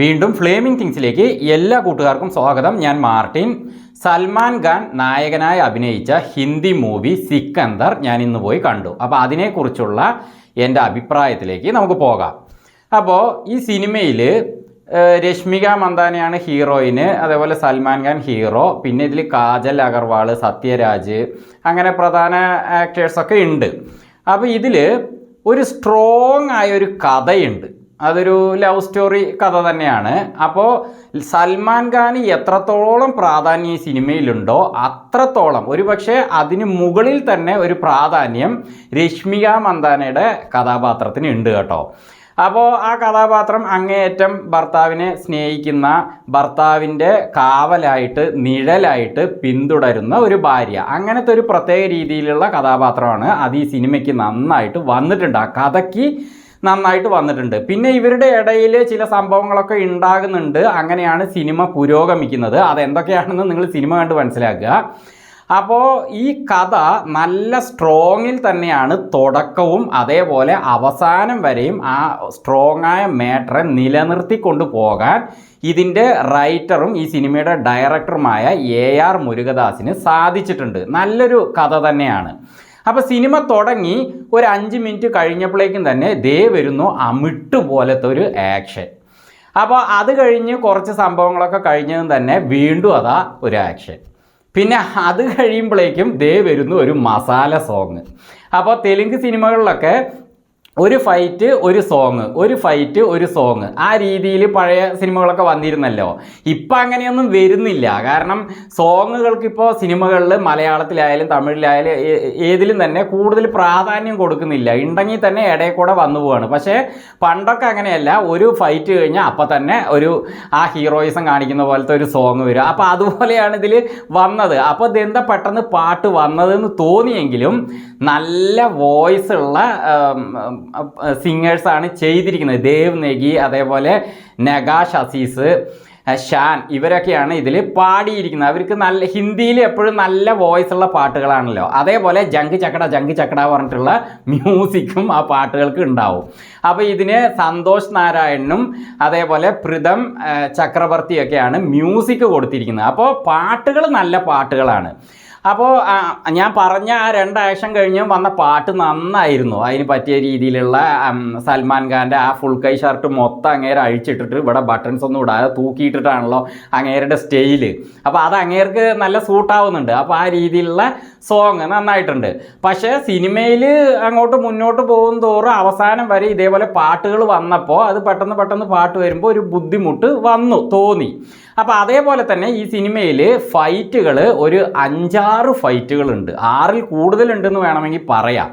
വീണ്ടും ഫ്ലേമിംഗ് തിങ്സിലേക്ക് എല്ലാ കൂട്ടുകാർക്കും സ്വാഗതം. ഞാൻ മാർട്ടിൻ. സൽമാൻ ഖാൻ നായകനായി അഭിനയിച്ച ഹിന്ദി മൂവി സിക്കന്ദർ ഞാൻ ഇന്ന് പോയി കണ്ടു. അപ്പോൾ അതിനെക്കുറിച്ചുള്ള എന്റെ അഭിപ്രായത്തിലേക്ക് നമുക്ക് പോകാം. അപ്പോൾ ഈ സിനിമയിൽ രശ്മിക മന്ദാനയാണ് ഹീറോയിന് അതേപോലെ സൽമാൻ ഖാൻ ഹീറോ പിന്നെ ഇതിൽ കാജൽ അഗർവാൾ സത്യരാജ് അങ്ങനെ പ്രധാന ആക്ടേഴ്സൊക്കെ ഉണ്ട്. അപ്പോൾ ഇതിൽ ഒരു സ്ട്രോങ് ആയ ഒരു കഥയുണ്ട്. അതൊരു ലവ് സ്റ്റോറി കഥ തന്നെയാണ്. അപ്പോൾ സൽമാൻ ഖാൻ എത്രത്തോളം പ്രാധാന്യം ഈ സിനിമയിലുണ്ടോ അത്രത്തോളം. ഒരു പക്ഷേ അതിന് മുകളിൽ തന്നെ ഒരു പ്രാധാന്യം രശ്മിക മന്ദാനയുടെ കഥാപാത്രത്തിന് ഉണ്ട് കേട്ടോ. അപ്പോൾ ആ കഥാപാത്രം അങ്ങേയറ്റം ഭർത്താവിനെ സ്നേഹിക്കുന്ന ഭർത്താവിന്റെ കാവലായിട്ട് നിഴലായിട്ട് പിന്തുടരുന്ന ഒരു ഭാര്യ. അങ്ങനത്തെ ഒരു പ്രത്യേക രീതിയിലുള്ള കഥാപാത്രമാണ് അത് ഈ സിനിമയ്ക്ക് നന്നായിട്ട് വന്നിട്ടുണ്ട്. ആ കഥയ്ക്ക് നന്നായിട്ട് വന്നിട്ടുണ്ട്. പിന്നെ ഇവരുടെ ഇടയിൽ ചില സംഭവങ്ങളൊക്കെ ഉണ്ടാകുന്നുണ്ട്. അങ്ങനെയാണ് സിനിമ പുരോഗമിക്കുന്നത്. അതെന്തൊക്കെയാണെന്ന് നിങ്ങൾ സിനിമ കണ്ട് മനസ്സിലാക്കുക. അപ്പോൾ ഈ കഥ നല്ല സ്ട്രോങ്ങിൽ തന്നെയാണ് തുടക്കവും അതേപോലെ അവസാനം വരെയും ആ സ്ട്രോങ് ആയ മാറ്ററെ നിലനിർത്തിക്കൊണ്ട് പോകാൻ ഇതിന്റെ റൈറ്ററും ഈ സിനിമയുടെ ഡയറക്ടറുമായ എ ആർ മുരുകദാസിന് സാധിച്ചിട്ടുണ്ട്. നല്ലൊരു കഥ തന്നെയാണ്. അപ്പോൾ സിനിമ തുടങ്ങി ഒരു അഞ്ച് മിനിറ്റ് കഴിഞ്ഞപ്പോഴേക്കും തന്നെ ദേ വരുന്നു അമിട്ട് പോലത്തെ ഒരു ആക്ഷൻ അപ്പോൾ അത് കഴിഞ്ഞ് കുറച്ച് സംഭവങ്ങളൊക്കെ കഴിഞ്ഞതും തന്നെ വീണ്ടും അതാ ഒരു ആക്ഷൻ പിന്നെ അത് കഴിയുമ്പോഴേക്കും ദേ വരുന്നു ഒരു മസാല സോങ് അപ്പോൾ തെലുങ്ക് സിനിമകളിലൊക്കെ ഒരു ഫൈറ്റ് ഒരു സോങ് ഒരു ഫൈറ്റ് ഒരു സോങ് ആ രീതിയിൽ പഴയ സിനിമകളൊക്കെ വന്നിരുന്നല്ലോ. ഇപ്പം അങ്ങനെയൊന്നും വരുന്നില്ല. കാരണം സോങ്ങുകൾക്കിപ്പോൾ സിനിമകളിൽ മലയാളത്തിലായാലും തമിഴിലായാലും ഏതിലും തന്നെ കൂടുതൽ പ്രാധാന്യം കൊടുക്കുന്നില്ല. ഉണ്ടെങ്കിൽ തന്നെ ഇടയിൽ കൂടെ വന്നു പോവാണ്. പക്ഷേ പണ്ടൊക്കെ അങ്ങനെയല്ല. ഒരു ഫൈറ്റ് കഴിഞ്ഞാൽ അപ്പം തന്നെ ഒരു ആ ഹീറോയിസം കാണിക്കുന്ന പോലത്തെ ഒരു സോങ് വരും. അപ്പോൾ അതുപോലെയാണ് ഇതിൽ വന്നത്. അപ്പോൾ ഇതെന്താ പെട്ടെന്ന് പാട്ട് വന്നതെന്ന് തോന്നിയെങ്കിലും നല്ല വോയിസ് ഉള്ള സിംഗേഴ്സാണ് ചെയ്തിരിക്കുന്നത്. ദേവ് നെഗി അതേപോലെ നഗാഷ് അസീസ് ഷാൻ ഇവരൊക്കെയാണ് ഇതിൽ പാടിയിരിക്കുന്നത്. അവർക്ക് നല്ല ഹിന്ദിയിൽ എപ്പോഴും നല്ല വോയിസ് ഉള്ള പാട്ടുകളാണല്ലോ. അതേപോലെ ജങ്ക് ചക്കട ജങ്ക് ചക്കട പറഞ്ഞിട്ടുള്ള മ്യൂസിക്കും ആ പാട്ടുകൾക്ക് ഉണ്ടാവും. അപ്പോൾ ഇതിന് സന്തോഷ് നാരായണനും അതേപോലെ പ്രിതം ചക്രവർത്തിയൊക്കെയാണ് മ്യൂസിക് കൊടുത്തിരിക്കുന്നത്. അപ്പോൾ പാട്ടുകൾ നല്ല പാട്ടുകളാണ്. അപ്പോൾ ഞാൻ പറഞ്ഞ ആ രണ്ട് ആക്ഷൻ കഴിഞ്ഞ് വന്ന പാട്ട് നന്നായിരുന്നു. അതിന് പറ്റിയ രീതിയിലുള്ള സൽമാൻ ഖാന്റെ ആ ഫുൾ കൈ ഷർട്ട് മൊത്തം അങ്ങേരെ അഴിച്ചിട്ടിട്ട് ഇവിടെ ബട്ടൺസ് ഒന്നും ഇടാതെ തൂക്കിയിട്ടിട്ടാണല്ലോ അങ്ങേരുടെ സ്റ്റൈൽ അപ്പോൾ അത് അങ്ങേർക്ക് നല്ല സൂട്ടാവുന്നുണ്ട് അപ്പോൾ ആ രീതിയിലുള്ള സോങ് നന്നായിട്ടുണ്ട്. പക്ഷേ സിനിമയിൽ അങ്ങോട്ട് മുന്നോട്ട് പോകും തോറും അവസാനം വരെ ഇതേപോലെ പാട്ടുകൾ വന്നപ്പോൾ അത് പെട്ടെന്ന് പെട്ടെന്ന് പാട്ട് വരുമ്പോൾ ഒരു ബുദ്ധിമുട്ട് വന്നു തോന്നി. അപ്പോൾ അതേപോലെ തന്നെ ഈ സിനിമയിൽ ഫൈറ്റുകൾ ഒരു അഞ്ചാറ് ഫൈറ്റുകളുണ്ട്. ആറിൽ കൂടുതലുണ്ടെന്ന് വേണമെങ്കിൽ പറയാം.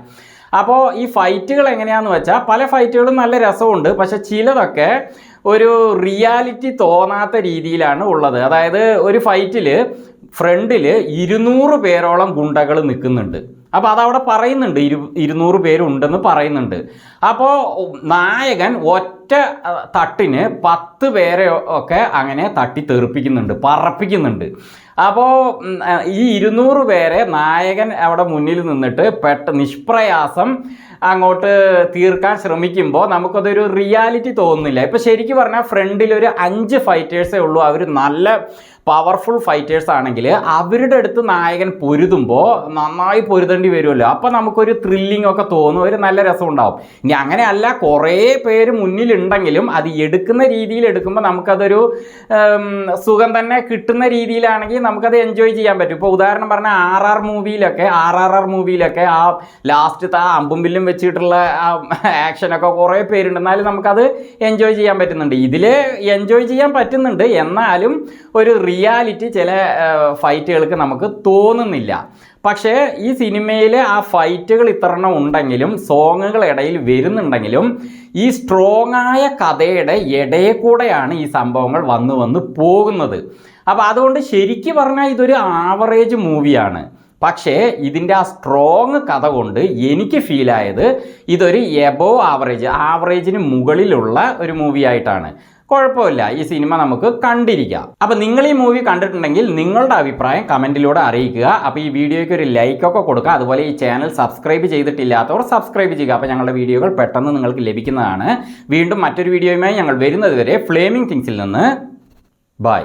അപ്പോൾ ഈ ഫൈറ്റുകൾ എങ്ങനെയാണെന്ന് വെച്ചാൽ പല ഫൈറ്റുകളും നല്ല രസമുണ്ട്. പക്ഷെ ചിലതൊക്കെ ഒരു റിയാലിറ്റി തോന്നാത്ത രീതിയിലാണ് ഉള്ളത്. അതായത് ഒരു ഫൈറ്റിൽ ഫ്രണ്ടിൽ ഇരുന്നൂറ് പേരോളം ഗുണ്ടകൾ നിൽക്കുന്നുണ്ട്. അപ്പോൾ അതവിടെ പറയുന്നുണ്ട് ഇരു ഇരുന്നൂറ് പേരുണ്ടെന്ന് പറയുന്നുണ്ട്. അപ്പോൾ നായകൻ ഒറ്റ തട്ടിന് പത്ത് പേരെ ഒക്കെ അങ്ങനെ തട്ടി തെറിപ്പിക്കുന്നുണ്ട് പറപ്പിക്കുന്നുണ്ട്. അപ്പോൾ ഈ ഇരുന്നൂറ് പേരെ നായകൻ അവിടെ മുന്നിൽ നിന്നിട്ട് പെട്ട നിഷ്പ്രയാസം അങ്ങോട്ട് തീർക്കാൻ ശ്രമിക്കുമ്പോൾ നമുക്കതൊരു റിയാലിറ്റി തോന്നുന്നില്ല. ഇപ്പോൾ ശരിക്കും പറഞ്ഞാൽ ഫ്രണ്ടിൽ ഒരു അഞ്ച് ഫൈറ്റേഴ്സേ ഉള്ളൂ. അവർ നല്ല പവർഫുൾ ഫൈറ്റേഴ്സ് ആണെങ്കിൽ അവരുടെ അടുത്ത് നായകൻ പൊരുതുമ്പോൾ നന്നായി പൊരുതേണ്ടി വരുമല്ലോ. അപ്പോൾ നമുക്കൊരു ത്രില്ലിംഗ് ഒക്കെ തോന്നും. ഒരു നല്ല രസം ഉണ്ടാവും. ഇനി അങ്ങനെയല്ല കുറേ പേര് മുന്നിലുണ്ടെങ്കിലും അത് എടുക്കുന്ന രീതിയിൽ എടുക്കുമ്പോൾ നമുക്കതൊരു സുഖം തന്നെ കിട്ടുന്ന രീതിയിലാണെങ്കിൽ നമുക്കത് എൻജോയ് ചെയ്യാൻ പറ്റും. ഇപ്പോൾ ഉദാഹരണം പറഞ്ഞാൽ ആർ ആർ മൂവിയിലൊക്കെ ആർ ആർ ആർ മൂവിയിലൊക്കെ ആ ലാസ്റ്റത്തെ ആ അമ്പും വെച്ചിട്ടുള്ള ആ ആക്ഷനൊക്കെ കുറേ പേരുണ്ട്. എന്നാലും നമുക്കത് എൻജോയ് ചെയ്യാൻ പറ്റുന്നുണ്ട്. ഇതിൽ എൻജോയ് ചെയ്യാൻ പറ്റുന്നുണ്ട്. എന്നാലും ഒരു റിയാലിറ്റി ചില ഫൈറ്റുകൾക്ക് നമുക്ക് തോന്നുന്നില്ല. പക്ഷേ ഈ സിനിമയിൽ ആ ഫൈറ്റുകൾ ഇത്രണ്ണം ഉണ്ടെങ്കിലും സോങ്ങുകൾ ഇടയിൽ വരുന്നുണ്ടെങ്കിലും ഈ സ്ട്രോങ് ആയ കഥയുടെ ഇടയിൽ കൂടെയാണ് ഈ സംഭവങ്ങൾ വന്നു വന്ന് പോകുന്നത്. അപ്പോൾ അതുകൊണ്ട് ശരിക്കും പറഞ്ഞാൽ ഇതൊരു ആവറേജ് മൂവിയാണ് പക്ഷേ ഇതിന്റെ ആ സ്ട്രോങ് കഥ കൊണ്ട് എനിക്ക് ഫീലായത് ഇതൊരു എബോ ആവറേജ് ആവറേജിന് മുകളിലുള്ള ഒരു മൂവിയായിട്ടാണ് കുഴപ്പമില്ല ഈ സിനിമ നമുക്ക് കണ്ടിരിക്കാം. അപ്പോൾ നിങ്ങൾ ഈ മൂവി കണ്ടിട്ടുണ്ടെങ്കിൽ നിങ്ങളുടെ അഭിപ്രായം കമന്റിലൂടെ അറിയിക്കുക. അപ്പോൾ ഈ വീഡിയോയ്ക്ക് ഒരു ലൈക്കൊക്കെ കൊടുക്കുക. അതുപോലെ ഈ ചാനൽ സബ്സ്ക്രൈബ് ചെയ്തിട്ടില്ലാത്തവർ സബ്സ്ക്രൈബ് ചെയ്യുക. അപ്പോൾ ഞങ്ങളുടെ വീഡിയോകൾ പെട്ടെന്ന് നിങ്ങൾക്ക് ലഭിക്കുന്നതാണ്. വീണ്ടും മറ്റൊരു വീഡിയോയുമായി ഞങ്ങൾ വരുന്നതുവരെ ഫ്ലേമിംഗ് തിങ്സിൽ നിന്ന്. ബൈ